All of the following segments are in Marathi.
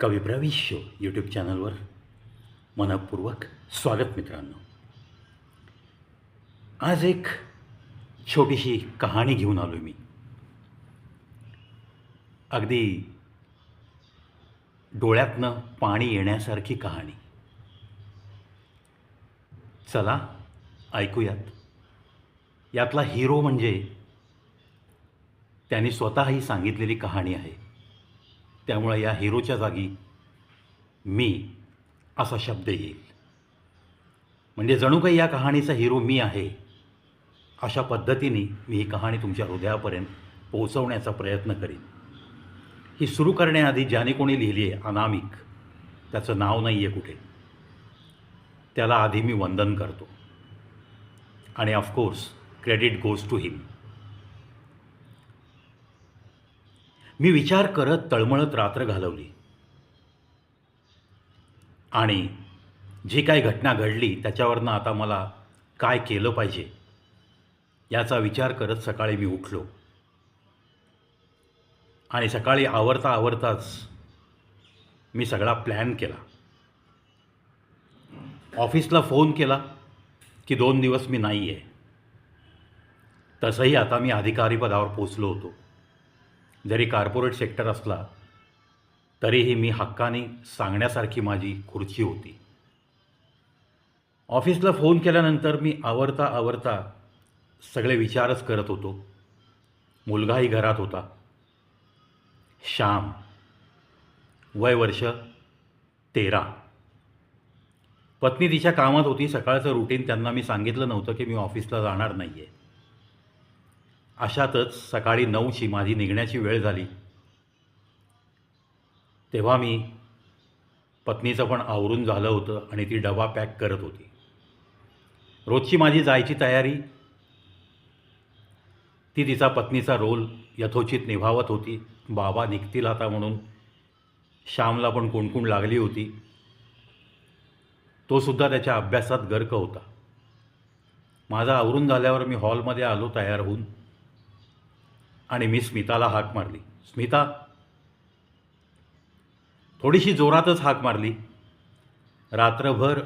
कविप्रविश्य यूट्यूब चॅनलवर मनपूर्वक स्वागत मित्रांनो. आज एक छोटीशी कहाणी घेऊन आलो मी. अगदी डोळ्यातनं पाणी येण्यासारखी कहाणी. चला ऐकूयात. यातला हिरो म्हणजे त्यांनी स्वतःही सांगितलेली कहाणी आहे. त्यामुळे या हिरोच्या जागी मी असा शब्द येईल. म्हणजे जणू काही या कहाणीचा हिरो मी आहे अशा पद्धतीने मी ही कहाणी तुमच्या हृदयापर्यंत पोहोचवण्याचा प्रयत्न करीन. ही सुरू करण्याआधी ज्याने कोणी लिहिली आहे अनामिक त्याचं नाव नाही आहे कुठे. त्याला आधी मी वंदन करतो. आणि of course credit goes to him मी विचार करत तळमळत रात्र घालवली. आणि जी काही घटना घडली त्याच्यावरनं आता मला काय केलं पाहिजे याचा विचार करत सकाळी मी उठलो. आणि सकाळी आवरता आवरताच मी सगळा प्लॅन केला. ऑफिसला फोन केला की दोन दिवस मी नाही आहे तसंही आता मी अधिकारी पदावर पोचलो होतो. जरी कॉर्पोरेट सेक्टर असला तरीही मी हक्काने सांगण्यासारखी माझी खुर्ची होती. ऑफिसला फोन केल्यानंतर मी आवरता आवरता सगळे विचारच करत होतो. मुलगाही घरात होता. श्याम वय वर्ष तेरा. पत्नी तिच्या कामात होती. सकाळचं रुटीन त्यांना मी सांगितलं नव्हतं की मी ऑफिसला जाणार नाही आहे अशातच सकाळी नऊची माझी निघण्याची वेळ झाली. तेव्हा मी पत्नीचं पण आवरून झालं होतं आणि ती डबा पॅक करत होती. रोजची माझी जायची तयारी. ती तिचा पत्नीचा रोल यथोचित निभावत होती. बाबा निघतील आता म्हणून. श्यामला पण कुणकुण लागली होती. तो सुद्धा त्याच्या अभ्यासात गर्क होता. माझा आवरून झाल्यावर मी हॉलमध्ये आलो तयार होऊन. आणि मी स्मिताला हाक मारली. स्मिता थोडीशी जोरातच हाक मारली. रात्रभर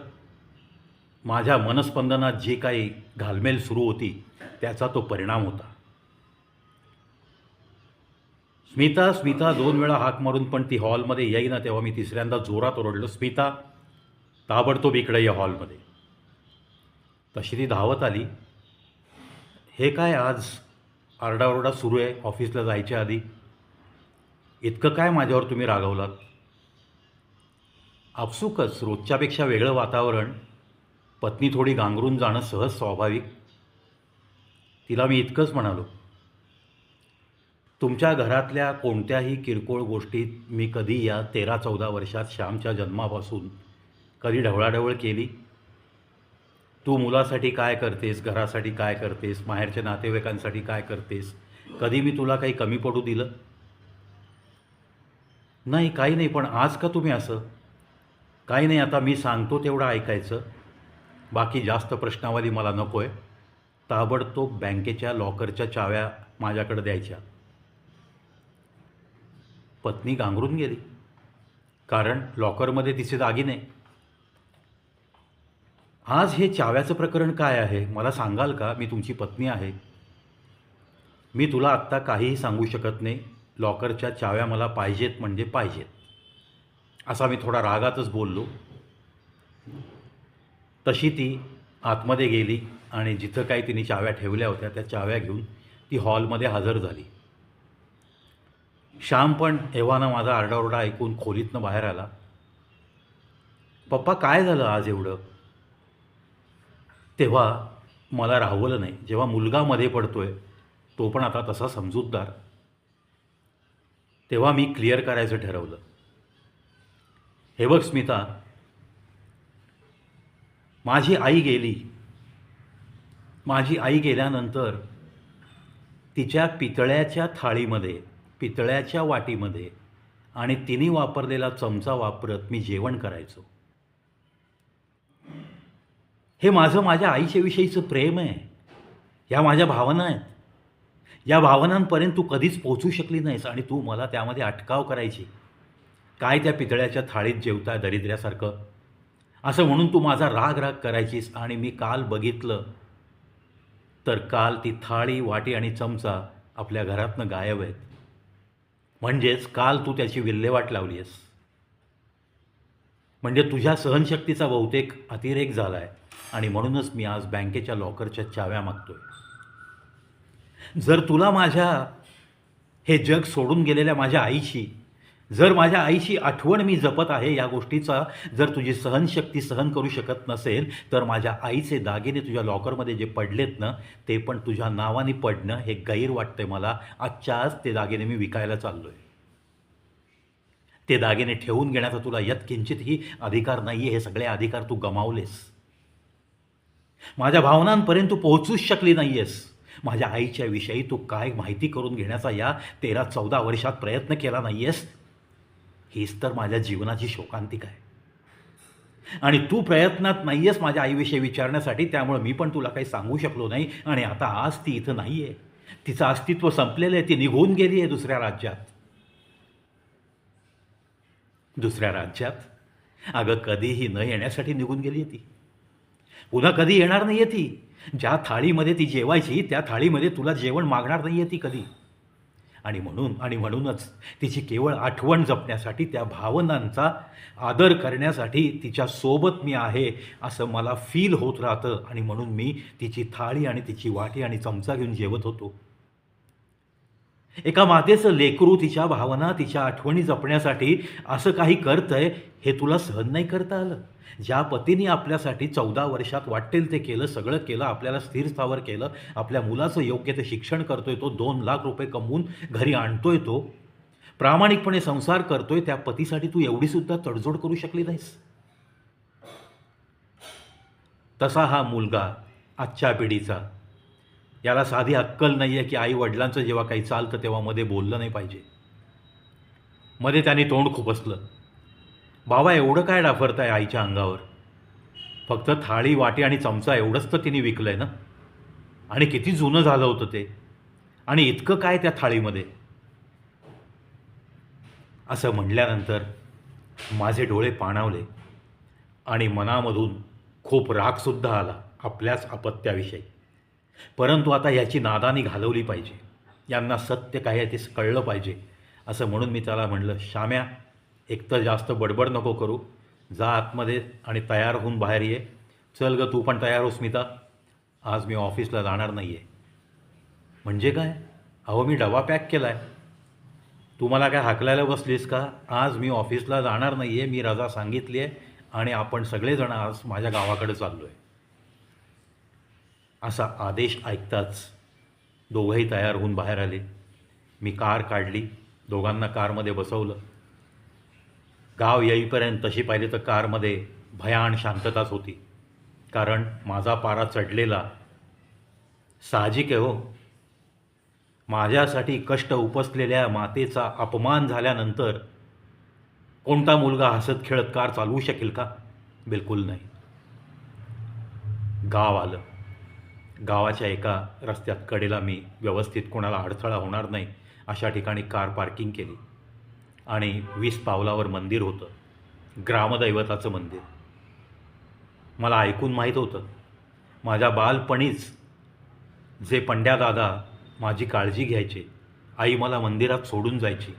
माझ्या मनस्पंदनात जी काही घालमेल सुरू होती त्याचा तो परिणाम होता. स्मिता स्मिता दोन वेळा हाक मारून पण ती हॉलमध्ये येईना तेव्हा मी तिसऱ्यांदा जोरात ओरडलो स्मिता ताबडतोब इकडे या हॉलमध्ये. तशी ती धावत आली. हे काय आज आरडाओरडा सुरू आहे ऑफिसला जायच्या आधी. इतकं काय माझ्यावर तुम्ही रागवलात? आपसुकच रोजच्यापेक्षा वेगळं वातावरण पत्नी थोडी गांगरून जाणं सहज स्वाभाविक. तिला मी इतकंच म्हणालो तुमच्या घरातल्या कोणत्याही किरकोळ गोष्टीत मी कधी या तेरा चौदा वर्षात श्यामच्या जन्मापासून कधी ढवळाढवळ केली? तू मुलासाठी काय करतेस घरासाठी काय करतेस माहेरच्या नातेवाईकांसाठी काय करतेस? कधी मी तुला काही कमी पडू दिलं? नाही काही नाही पण आज का तुम्ही असं? काही नाही आता मी सांगतो तेवढं ऐकायचं. बाकी जास्त प्रश्नावली मला नको आहे ताबडतोब बँकेच्या लॉकरच्या चाव्या माझ्याकडे द्यायच्या. पत्नी गांगरून गेली. कारण लॉकरमध्ये तिचे दागिने. आज हे चाव्याचं प्रकरण काय आहे? मला सांगाल का? मी तुमची पत्नी आहे. मी तुला आत्ता काहीही सांगू शकत नाही. लॉकरच्या चाव्या मला पाहिजेत म्हणजे पाहिजेत. असा मी थोडा रागातच बोललो. तशी ती आतमध्ये गेली आणि जिथं काही तिने चाव्या ठेवल्या होत्या त्या चाव्या घेऊन ती हॉलमध्ये हजर झाली. श्याम पण एव्हाना माझा आरडाओरडा ऐकून खोलीतनं बाहेर आला. पप्पा काय झालं आज एवढं? तेव्हा मला राहवलं नाही. जेव्हा मुलगा मध्ये आहे तो पण आता तसा समजूतदार. तेव्हा मी क्लिअर करायचं ठरवलं. हे बघ स्मिता माझी आई गेली. माझी आई गेल्यानंतर तिच्या पितळ्याच्या थाळीमध्ये पितळ्याच्या वाटीमध्ये आणि तिने वापरलेला चमचा वापरत मी जेवण करायचो. हे माझं माझ्या आईच्याविषयीचं प्रेम आहे. ह्या माझ्या भावना आहेत. या भावनांपर्यंत तू कधीच पोचू शकली नाहीस आणि तू मला त्यामध्ये अटकाव करायची. काय त्या पितळ्याच्या थाळीत जेवता दरिद्र्यासारखं? असं म्हणून तू माझा राग राग करायचीस आणि मी काल बघितलं. तर काल ती थाळी वाटी आणि चमचा आपल्या घरातनं गायब आहेत. म्हणजेच काल तू त्याची विल्हेवाट लावली आहेस म्हणजे तुझ्या सहनशक्तीचा बहुतेक अतिरेक झाला आहे आणि म्हणूनच मी आज बँकेच्या लॉकरच्या चाव्या मागतोय. जर तुला माझ्या हे जग सोडून गेलेल्या माझ्या आईशी जर माझ्या आईची आठवण मी जपत आहे या गोष्टीचा जर तुझी सहनशक्ती सहन करू शकत नसेल तर माझ्या आईचे दागिने तुझ्या लॉकरमध्ये जे पडलेत ना ते पण तुझ्या नावाने पडणं हे गैर वाटतंय मला. आजच्या आज ते दागिने मी विकायला चाललो आहे ते दागिने ठेवून घेण्याचा तुला यत्किंचितही अधिकार नाही आहे हे सगळे अधिकार तू गमावलेस. माझ्या भावनांपर्यंत तू पोहोचूच शकली नाही आहेस माझ्या आईच्या विषयी तू काय माहिती करून घेण्याचा या तेरा चौदा वर्षात प्रयत्न केला नाही आहेस हीच तर माझ्या जीवनाची शोकांतिक आहे. आणि तू प्रयत्नात नाही आहेस माझ्या आईविषयी विचारण्यासाठी त्यामुळे मी पण तुला काही सांगू शकलो नाही. आणि आता आज ती इथं नाही आहे तिचं अस्तित्व संपलेलं आहे ती निघून गेली आहे दुसऱ्या राज्यात. दुसऱ्या राज्यात. अगं कधीही न येण्यासाठी निघून गेली आहे ती पुन्हा कधी येणार नाही आहे ती? ज्या थाळीमध्ये ती जेवायची त्या थाळीमध्ये तुला जेवण मागणार नाही आहे ती कधी? आणि म्हणून आणि म्हणूनच तिची केवळ आठवण जपण्यासाठी त्या भावनांचा आदर करण्यासाठी तिच्या सोबत मी आहे असं मला फील होत राहतं. आणि म्हणून मी तिची थाळी आणि तिची वाटी आणि चमचा घेऊन जेवत होतो. एका मातेचं लेकरू तिच्या भावना तिच्या आठवणी जपण्यासाठी असं काही करतंय हे तुला सहन नाही करता आलं. ज्या पतीने आपल्यासाठी चौदा वर्षात वाटेल ते केलं सगळं केलं आपल्याला स्थिर स्थावर केलं आपल्या मुलाचं योग्य ते शिक्षण करतोय तो दोन लाख रुपये कमवून घरी आणतोय तो प्रामाणिकपणे संसार करतोय त्या पतीसाठी तू एवढीसुद्धा तडजोड करू शकली नाहीस. तसा हा मुलगा आजच्या पिढीचा याला साधी अक्कल नाही आहे की आई वडिलांचं जेव्हा काही चालतं तेव्हा मध्ये बोललं नाही पाहिजे. मध्ये त्याने तोंड खुपसलं बाबा एवढं काय डाफरताय आईच्या अंगावर? फक्त थाळी वाटी आणि चमचा एवढंच तर तिने विकलं आहे ना? आणि किती जुनं झालं होतं ते? आणि इतकं काय त्या थाळीमध्ये? असं म्हटल्यानंतर माझे डोळे पाणावले आणि मनामधून खूप रागसुद्धा आला आपल्याच अपत्याविषयी. परंतु आता याची नादानी घालवली पाहिजे. यांना सत्य काय आहे ते कळलं पाहिजे. असं म्हणून मी त्याला म्हणलं शाम्या एकतर जास्त बडबड नको करू. जा आतमध्ये आणि तयार होऊन बाहेर ये. चल ग तू पण तयार हो स्मिता. आज मी ऑफिसला जाणार नाही आहे म्हणजे काय? अहो मी डबा पॅक केला आहे तू मला काय हाकलायला बसलीस का? आज मी ऑफिसला जाणार नाही आहे मी रजा सांगितली आहे आणि आपण सगळेजण आज माझ्या गावाकडे चाललो आहे असा आदेश ऐकताच दोघंही तयार होऊन बाहेर आले. मी कार काढली दोघांना कारमध्ये बसवलं. गाव येईपर्यंत तशी पाहिली तर कारमध्ये भयान शांतताच होती. कारण माझा पारा चढलेला साहजिक आहे हो. माझ्यासाठी कष्ट उपसलेल्या मातेचा अपमान झाल्यानंतर कोणता मुलगा हसत खेळत कार चालवू शकेल का? बिलकुल नाही. गाव आलं. गावाच्या एका रस्त्यात कडेला मी व्यवस्थित कोणाला अडथळा होणार नाही अशा ठिकाणी कार पार्किंग केली. आणि वीस पावलावर मंदिर होतं. ग्रामदैवताचं मंदिर. मला ऐकून माहीत होतं माझ्या बालपणीच जे पंड्या दादा माझी काळजी घ्यायचे आई मला मंदिरात सोडून जायची.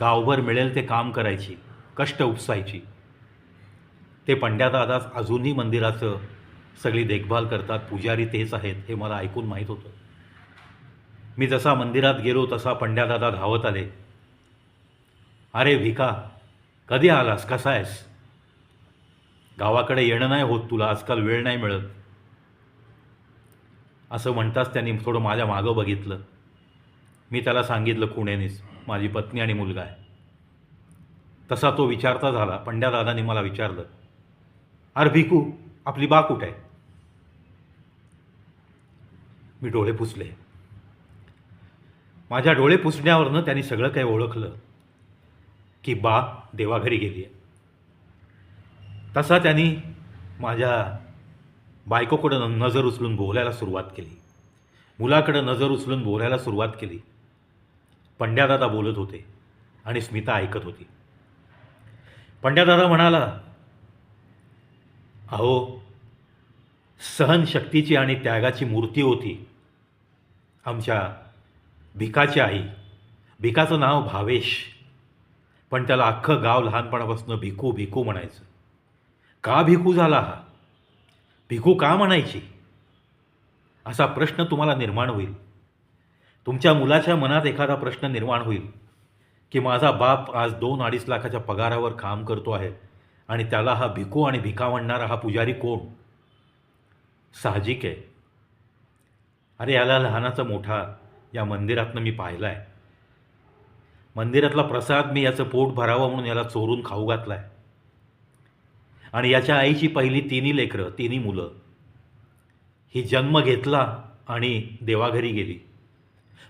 गावभर मिळेल ते काम करायची कष्ट उपसायची. ते पंड्या दादाच अजूनही मंदिराचं सगळी देखभाल करतात पुजारी तेच आहेत हे मला ऐकून माहीत होतं. मी जसा मंदिरात गेलो तसा पंड्यादादा धावत आले. अरे भिका कधी आलास? कसा आहेस? गावाकडे येणं नाही होत तुला आजकाल वेळ नाही मिळत. असं म्हणताच त्यांनी थोडं माझ्या मागं बघितलं. मी त्याला सांगितलं कुणेनीच माझी पत्नी आणि मुलगा आहे. तसा तो विचारता झाला. पंड्यादादांनी मला विचारलं अरे भिकू आपली बा कुठे आहे? मी डोळे पुसले. माझ्या डोळे पुसण्यावरनं त्यांनी सगळं काही ओळखलं की बा देवाघरी गेली आहे तसा त्यांनी माझ्या बायकोकडं नजर उचलून बोलायला सुरुवात केली. मुलाकडं नजर उचलून बोलायला सुरुवात केली. पंड्यादादा बोलत होते आणि स्मिता ऐकत होती. पंड्यादादा म्हणाला अहो सहनशक्तीची आणि त्यागाची मूर्ती होती. आमच्या भिकाची आई. भिकाचं नाव भावेश. पण त्याला अख्खं गाव लहानपणापासून भिकू भिकू म्हणायचं. का भिकू झाला हा? भिकू का म्हणायची? असा प्रश्न तुम्हाला निर्माण होईल. तुमच्या मुलाच्या मनात एखादा प्रश्न निर्माण होईल की माझा बाप आज दोन अडीच लाखाच्या पगारावर काम करतो आहे आणि त्याला हा भिकू आणि भिका म्हणणारा हा पुजारी कोण? साहजिक आहे. अरे याला लहानाचा मोठा या मंदिरातनं मी पाहिला आहे मंदिरातला प्रसाद मी याचं पोट भरावं म्हणून याला चोरून खाऊ घातला आहे आणि याच्या आईची पहिली तिन्ही लेकरं तिन्ही मुलं ही जन्म घेतला आणि देवाघरी गेली.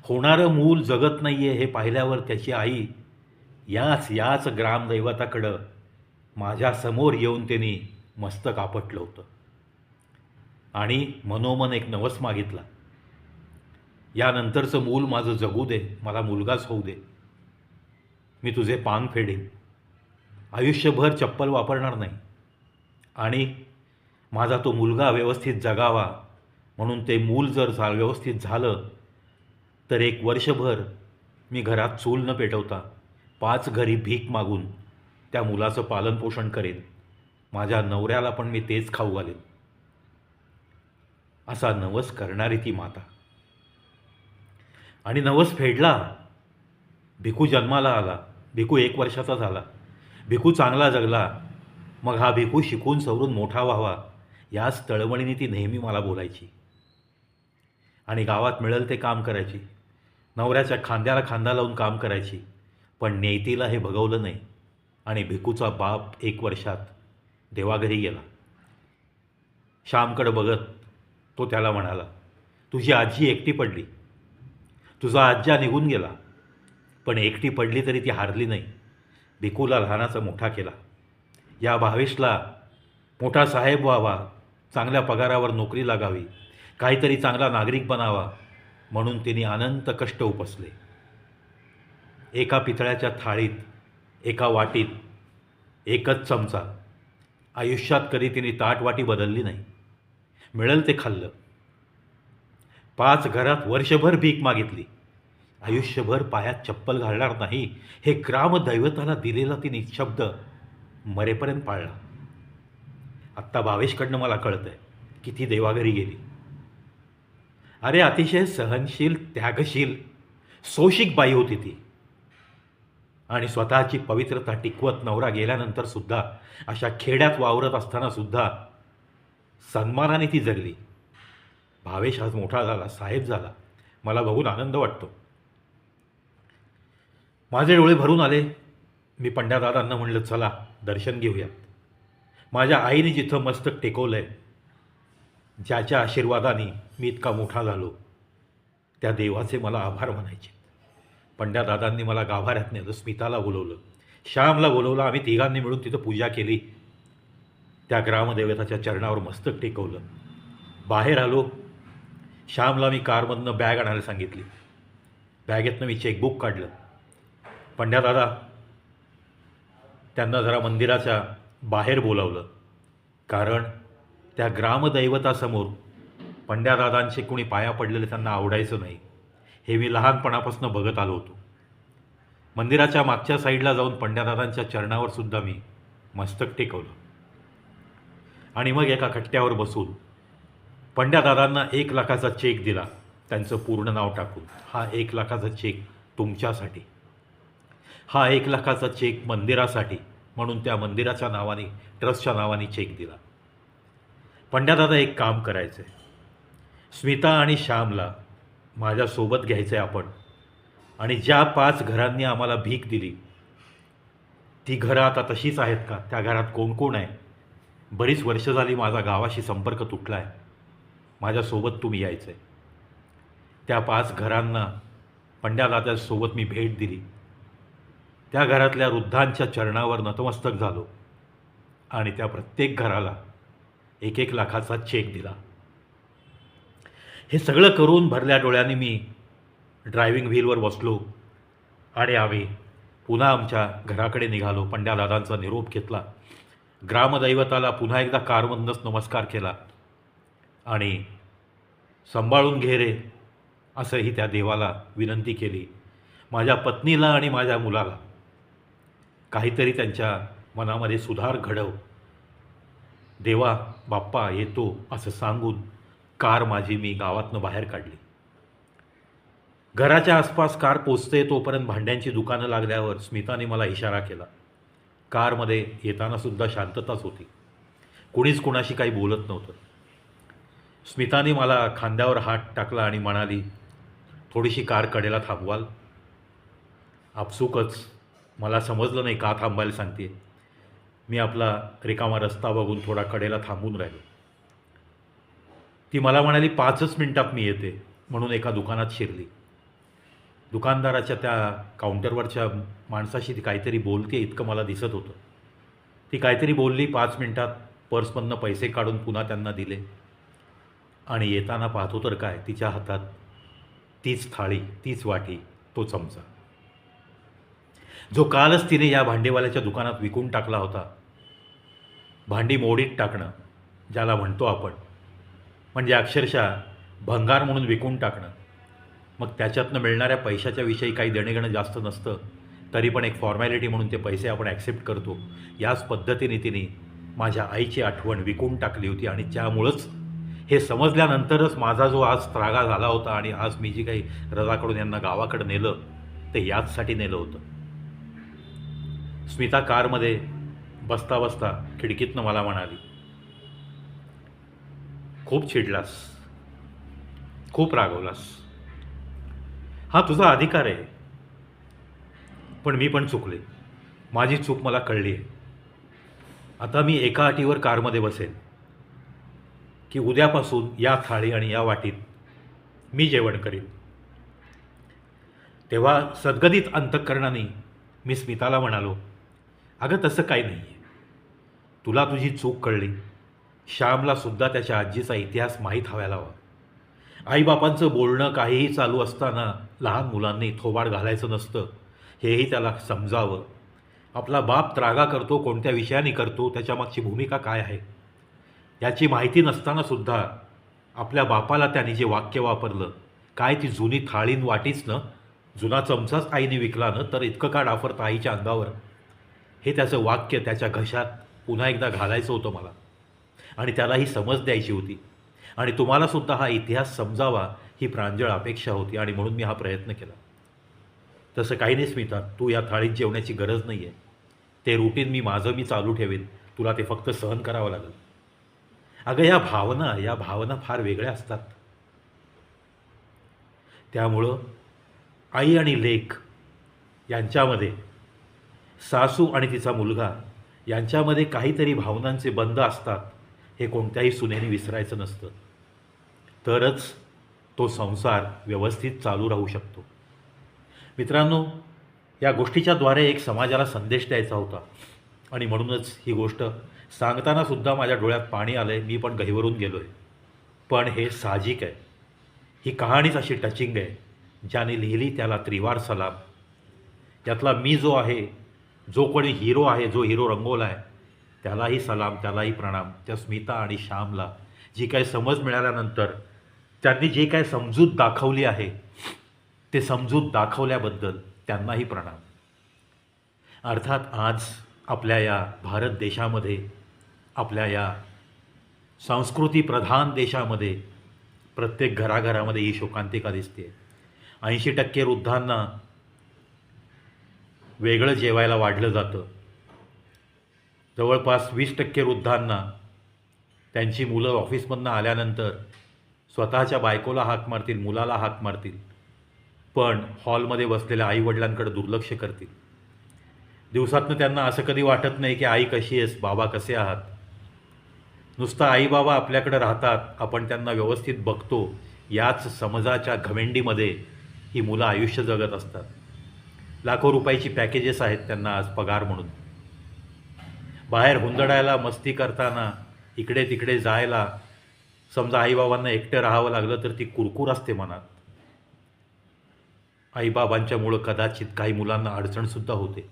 होणारं मूल जगत नाही आहे हे पाहिल्यावर त्याची आई याच याच ग्रामदैवताकडं माझ्यासमोर येऊन त्यांनी मस्तक आपटलं होतं. आणि मनोमन एक नवस मागितला. यानंतरचं मूल माझं जगू दे मला मुलगाच होऊ दे. मी तुझे पान फेडेन. आयुष्यभर चप्पल वापरणार नाही. आणि माझा तो मुलगा व्यवस्थित जगावा म्हणून ते मूल जर झा व्यवस्थित झालं तर एक वर्षभर मी घरात चूल न पेटवता पाच घरी भीक मागून त्या मुलाचं पालनपोषण करेन. माझ्या नवऱ्याला पण मी तेच खाऊ घालेन. असा नवस करणारी ती माता. आणि नवस फेडला. भिकू जन्माला आला. भिकू एक वर्षाचा झाला. भिकू चांगला जगला. मग हा भिकू शिकून सवरून मोठा व्हावा याच तळमळीने ती नेहमी मला बोलायची. आणि गावात मिळेल ते काम करायची. नवऱ्याच्या खांद्याला खांदा लावून काम करायची. पण नेतीला हे भगवलं नाही. आणि भिकूचा बाप एक वर्षात देवाघरी गेला. श्यामकडं बघत तो त्याला म्हणाला तुझी आजी एकटी पडली. तुझा आज्जा निघून गेला. पण एकटी पडली तरी ती हारली नाही. भिकूला लहानाचा मोठा केला. या भावेशला मोठा साहेब व्हावा चांगल्या पगारावर नोकरी लागावी काहीतरी चांगला नागरिक बनावा म्हणून तिने अनंत कष्ट उपसले. एका पितळ्याच्या थाळीत एका वाटीत एकच चमचा. आयुष्यात कधी तिने ताटवाटी बदलली नाही. मिळेल ते खाल्लं. पाच घरात वर्षभर भीक मागितली. आयुष्यभर पायात चप्पल घालणार नाही हे ग्रामदैवताला दिलेला तिने शब्द मरेपर्यंत पाळला. आत्ता भावेशकडनं मला कळतंय की ती देवाघरी गेली. अरे अतिशय सहनशील त्यागशील सोशिक बाई होती ती. आणि स्वतःची पवित्रता टिकवत नवरा गेल्यानंतर सुद्धा अशा खेड्यात वावरत असताना सुद्धा सन्मानाने ती जगली. भावेश आज मोठा झाला साहेब झाला. मला बघून आनंद वाटतो. माझे डोळे भरून आले. मी पंड्यादादांना म्हणलं चला दर्शन घेऊयात. माझ्या आईने जिथं मस्तक टेकवलं आहे ज्याच्या आशीर्वादाने मी इतका मोठा झालो त्या देवाचे मला आभार म्हणायचे. पंड्यादादांनी मला गाभाऱ्यात नेलं स्मिताला बोलवलं. श्यामला बोलवलं आम्ही तिघांनी मिळून तिथं पूजा केली. त्या ग्रामदेवताच्या चरणावर मस्तक टेकवलं. बाहेर आलो श्यामला मी कारमधनं बॅग आणायला सांगितली. बॅगेतनं मी चेकबुक काढलं. पंड्यादादा त्यांना जरा मंदिराच्या बाहेर बोलावलं. कारण त्या ग्रामदैवतासमोर पंड्यादादांचे कोणी पाया पडलेले त्यांना आवडायचं नाही. हे मी लहानपणापासून बघत आलो होतो. मंदिराच्या मागच्या साईडला जाऊन पंड्यादादांच्या चरणावर सुद्धा मी मस्तक टेकवलं. आणि मग एका खट्ट्यावर बसून पंड्यादादांना एक लाखाचा चेक दिला. त्यांचं पूर्ण नाव टाकून. हा एक लाखाचा चेक तुमच्यासाठी. हा एक लाखाचा चेक मंदिरासाठी. म्हणून त्या मंदिराच्या नावाने ट्रस्टच्या नावाने चेक दिला. पंड्यादादा एक काम करायचं. आहे स्मिता आणि श्यामला माझ्यासोबत घ्यायचं आहे आपण. आणि ज्या पाच घरांनी आम्हाला भीक दिली ती घरं आता तशीच आहेत का? त्या घरात कोण कोण आहे? बरीच वर्ष झाली माझा गावाशी संपर्क तुटला आहे माझ्यासोबत तुम्ही यायचं. आहे त्या पाच घरांना पंड्यादात्यासोबत मी भेट दिली. त्या घरातल्या वृद्धांच्या चरणावर नतमस्तक झालो आणि त्या प्रत्येक घराला एक एक लाखाचा चेक दिला. हे सगळं करून भरल्या डोळ्यांनी मी ड्रायव्हिंग व्हीलवर बसलो आणि आम्ही पुन्हा आमच्या घराकडे निघालो. पंड्यादादांचा निरोप घेतला. ग्रामदैवताला पुन्हा एकदा कारमधनंच नमस्कार केला. आणि सांभाळून घे रे असंही त्या देवाला विनंती केली. माझ्या पत्नीला आणि माझ्या मुलाला. काहीतरी त्यांच्या मनामध्ये सुधार घडव. देवा बाप्पा येतो असं सांगून कार माझी मी गावातनं बाहेर काढली. घराच्या आसपास कार पोचते तोपर्यंत भांड्यांची दुकानं लागल्यावर स्मिताने मला इशारा केला. कारमध्ये येतानासुद्धा शांतताच होती. कुणीच कुणाशी काही बोलत नव्हतं. स्मिताने मला खांद्यावर हात टाकला आणि म्हणाली थोडीशी कार कडेला थांबवाल. आपसुकच. मला समजलं नाही का थांबायला सांगते मी आपला रिकामा रस्ता बघून थोडा कडेला थांबून राहिलो. ती मला म्हणाली पाचच मिनिटात मी येते म्हणून एका दुकानात शिरली. दुकानदाराच्या त्या काउंटरवरच्या माणसाशी ती काहीतरी बोलते इतकं मला दिसत होतं. ती काहीतरी बोलली पाच मिनिटात पर्समधनं पैसे काढून पुन्हा त्यांना दिले. आणि येताना पाहतो तर काय? तिच्या हातात तीच थाळी तीच वाटी तो चमचा. जो कालच तिने या भांडेवाल्याच्या दुकानात विकून टाकला होता. भांडी मोडीत टाकणं ज्याला म्हणतो आपण म्हणजे अक्षरशः भंगार म्हणून विकून टाकणं. मग त्याच्यातनं मिळणाऱ्या पैशाच्या विषयी काही देणेघेणं जास्त नसतं तरी पण एक फॉर्मॅलिटी म्हणून ते पैसे आपण ॲक्सेप्ट करतो. याच पद्धतीने तिने माझ्या आईची आठवण विकून टाकली होती आणि त्यामुळंच हे समजल्यानंतरच माझा जो आज त्रागा झाला होता आणि आज मी जी काही रजाकडून यांना गावाकडं नेलं ते याचसाठी नेलं होतं. स्मिता कारमध्ये बसता बसता खिडकीतनं मला म्हणाली खूप चिडलास. खूप रागवलास. हा तुझा अधिकार आहे. पण मी पण चुकले. माझी चूक मला कळली आहे. आता मी एका अटीवर कारमध्ये बसेन. की उद्यापासून या थाळी आणि या वाटीत मी जेवण करीन. तेव्हा सद्गदित अंतःकरणाने मी स्मिताला म्हणालो अगं तसं काही नाही आहे तुला तुझी चूक कळली. श्यामला सुद्धा त्याच्या आजीचा इतिहास माहीत हवायला हवा आईबापांचं बोलणं काहीही चालू असताना लहान मुलांनी थोबाड घालायचं नसतं. हेही त्याला समजावं. आपला बाप त्रागा करतो कोणत्या विषयाने करतो त्याच्यामागची भूमिका काय आहे? याची माहिती नसतानासुद्धा आपल्या बापाला त्याने जे वाक्य वापरलं काय ती जुनी थाळीन वाटीच ना जुना चमचाच आईने विकला ना तर इतकं का डाफरतं आईच्या अंगावर? हे त्याचं वाक्य त्याच्या घशात पुन्हा एकदा घालायचं होतं मला. आणि त्याला ही समज द्यायची होती. आणि तुम्हालासुद्धा हा इतिहास समजावा ही प्रांजळ अपेक्षा होती आणि म्हणून मी हा प्रयत्न केला. तसं काही नाही स्मिता तू या थाळीत जेवण्याची गरज नाही आहे ते रुटीन मी माझं मी चालू ठेवेन. तुला ते फक्त सहन करावं लागेल. अगं या भावना या भावना फार वेगळ्या असतात. त्यामुळं आई आणि लेख यांच्यामध्ये सासू आणि तिचा मुलगा यांच्यामध्ये काहीतरी भावनांचे बंध असतात हे कोणत्याही सुनेने विसरायचं नसतं. तरच तो संसार व्यवस्थित चालू राहू शकतो. मित्रांनो या गोष्टीच्याद्वारे एक समाजाला संदेश द्यायचा होता. आणि म्हणूनच ही गोष्ट सांगतानासुद्धा माझ्या डोळ्यात पाणी आलं आहे मी पण गहिवरून गेलो आहे पण हे साहजिक आहे. ही कहाणीच अशी टचिंग आहे ज्याने लिहिली त्याला त्रिवार सलाम. त्यातला मी जो आहे जो कोणी हिरो आहे जो हिरो रंगवला आहे त्यालाही सलाम त्यालाही प्रणाम. त्या स्मिता आणि श्यामला जी काय समज मिळाल्यानंतर त्यांनी जे काय समजूत दाखवली आहे ते समजूत दाखवल्याबद्दल त्यांनाही प्रणाम. अर्थात आज आपल्या या भारत देशामध्ये आपल्या या संस्कृतीप्रधान देशामध्ये प्रत्येक घराघरामध्ये ही शोकांतिका दिसते ऐंशी टक्के वृद्धांना वेगळं जेवायला वाढलं जातं. जवळपास वीस टक्के वृद्धांना त्यांची मुलं ऑफिसमधनं आल्यानंतर स्वतःच्या बायकोला हाक मारतील मुलाला हाक मारतील पण हॉलमध्ये बसलेल्या आईवडिलांकडे दुर्लक्ष करतील. दिवसातनं त्यांना असं कधी वाटत नाही की आई कशी आहेस बाबा कसे आहात? नुसतं आईबाबा आपल्याकडे राहतात आपण त्यांना व्यवस्थित बघतो याच समजाच्या घमेंडीमध्ये ही मुलं आयुष्य जगत असतात. लाखो रुपयाची पॅकेजेस आहेत त्यांना आज पगार म्हणून. बाहेर हुंदडायला मस्ती करताना इकडे तिकडे जायला समजा आईबाबांना एकटं राहावं लागलं तर ती कुरकुर असते मनात. आईबाबांच्यामुळं कदाचित काही मुलांना अडचणसुद्धा होते.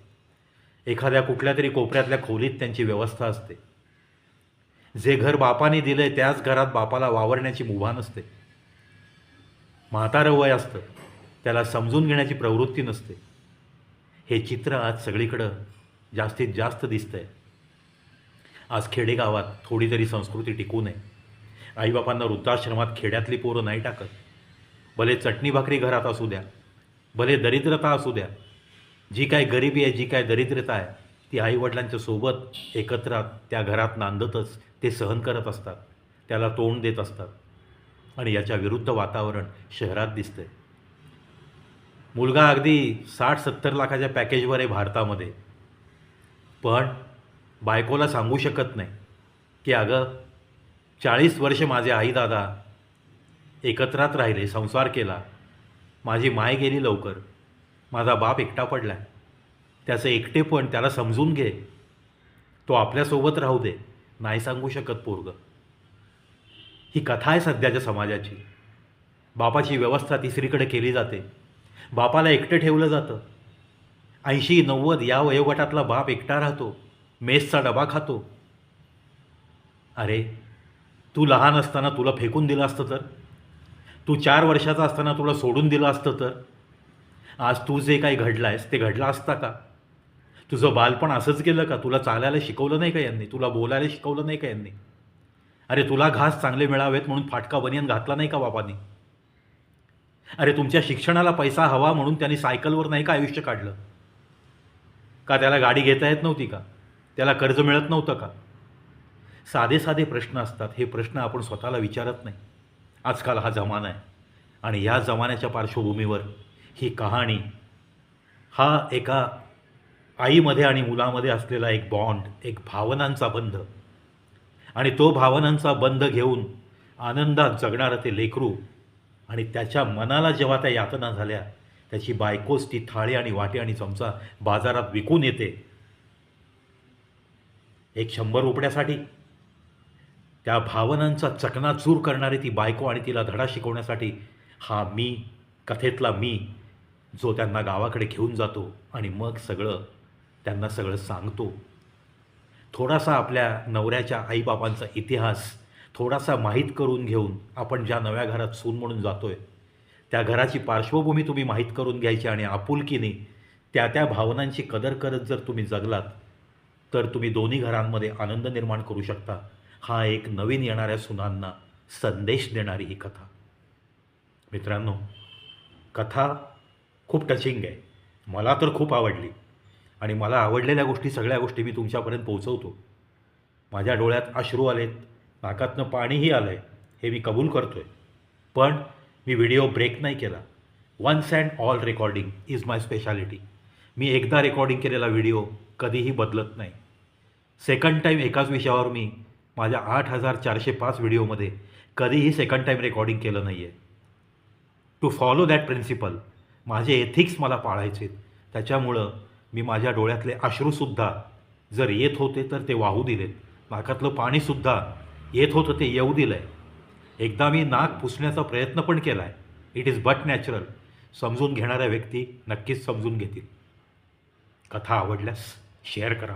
एखाद्या कुठल्या तरी कोपऱ्यातल्या खोलीत त्यांची व्यवस्था असते. जे घर बापाने आहे त्याच घरात बापाला वावरण्याची मुभा नसते. म्हातारं वय असतं त्याला समजून घेण्याची प्रवृत्ती नसते. हे चित्र आज सगळीकडं जास्तीत जास्त दिसतंय. आज खेडेगावात थोडी तरी संस्कृती टिकू नये. आईबापांना वृद्धाश्रमात खेड्यातली पोरं नाही टाकत. भले चटणी भाकरी घरात असू द्या भले दरिद्रता असू द्या जी काय गरिबी आहे जी काय दरिद्रता आहे ती आईवडिलांच्या सोबत एकत्र त्या घरात नांदतच ते सहन करत असतात. त्याला तोंड देत असतात. आणि याच्या विरुद्ध वातावरण शहरात दिसतंय. मुलगा अगदी साठ सत्तर लाखाच्या पॅकेजवर आहे भारतामध्ये. पण बायकोला सांगू शकत नाही की अगं चाळीस वर्ष माझे आई दादा एकत्रात राहिले संसार केला. माझी माय गेली लवकर. माझा बाप एकटा पडला त्याचं एकटेपण त्याला समजून घे. तो आपल्यासोबत राहू दे. नाही सांगू शकत पोरग. ही कथा आहे सध्याच्या समाजाची. बापाची व्यवस्था तिसरीकडे केली जाते. बापाला एकटं ठेवलं जातं. ऐंशी नव्वद या वयोगटातला बाप एकटा राहतो. मेसचा डबा खातो. अरे तू लहान असताना तुला फेकून दिलं असतं तर? तू चार वर्षाचा असताना तुला सोडून दिलं असतं तर? आज तू जे काही घडलं आहेस ते घडलं असता का? तुझं बालपण असंच गेलं का? तुला चालायला शिकवलं नाही का यांनी? तुला बोलायला शिकवलं नाही का यांनी? अरे तुला घास चांगले मिळावेत म्हणून फाटका बनियन घातला नाही का बापानी अरे तुमच्या शिक्षणाला पैसा हवा म्हणून त्यांनी सायकलवर नाही का आयुष्य काढलं? का त्याला गाडी घेता येत नव्हती का? त्याला कर्ज मिळत नव्हतं का? साधे साधे प्रश्न असतात. हे प्रश्न आपण स्वतःला विचारत नाही. आजकाल हा जमाना आहे. आणि या जमान्याच्या पार्श्वभूमीवर ही कहाणी हा एका आईमध्ये आणि मुलामध्ये असलेला एक बॉन्ड एक भावनांचा बंध. आणि तो भावनांचा बंध घेऊन आनंदात जगणारं ते लेकरू आणि त्याच्या मनाला जेव्हा त्या यातना झाल्या त्याची बायकोच ती थाळी आणि वाटे आणि चमचा बाजारात विकून येते. एक शंभर रुपयासाठी. त्या भावनांचा चकनाचूर करणारी ती बायको आणि तिला धडा शिकवण्यासाठी हा मी कथेतला मी जो त्यांना गावाकडे घेऊन जातो आणि मग सगळं त्यांना सगळं सांगतो. थोडासा आपल्या नवऱ्याच्या आईबापांचा इतिहास थोडासा माहीत करून घेऊन आपण ज्या नव्या घरात सून म्हणून जातो आहे त्या घराची पार्श्वभूमी तुम्ही माहीत करून घ्यायची आणि आपुलकीने त्या त्या भावनांची कदर करत जर तुम्ही जगलात तर तुम्ही दोन्ही घरांमध्ये आनंद निर्माण करू शकता. हा एक नवीन येणाऱ्या सुनांना संदेश देणारी ही कथा. मित्रांनो कथा खूप टचिंग आहे. मला तर खूप आवडली. आणि मला आवडलेल्या गोष्टी सगळ्या गोष्टी मी तुमच्यापर्यंत पोहोचवतो. माझ्या डोळ्यात अश्रू आलेत नाकातनं पाणीही आलं आहे हे मी कबूल करतो आहे पण मी व्हिडिओ ब्रेक नाही केला. Once and all recording is my speciality मी एकदा रेकॉर्डिंग केलेला व्हिडिओ कधीही बदलत नाही. सेकंड टाईम एकाच विषयावर मी माझ्या आठ हजार चारशे पाच व्हिडिओमध्ये कधीही सेकंड टाईम रेकॉर्डिंग केलं नाही आहे टू फॉलो दॅट प्रिन्सिपल माझे एथिक्स मला पाळायचे त्याच्यामुळं मी माझ्या डोळ्यातले अश्रूसुद्धा जर येत होते तर ते वाहू दिलेत. नाकातलं पाणीसुद्धा येत होतं ते येऊ दिलं आहे एकदा मी नाक पुसण्याचा प्रयत्न पण केला आहे इट इज बट नॅचरल समजून घेणाऱ्या व्यक्ती नक्कीच समजून घेतील. कथा आवडल्यास शेअर करा.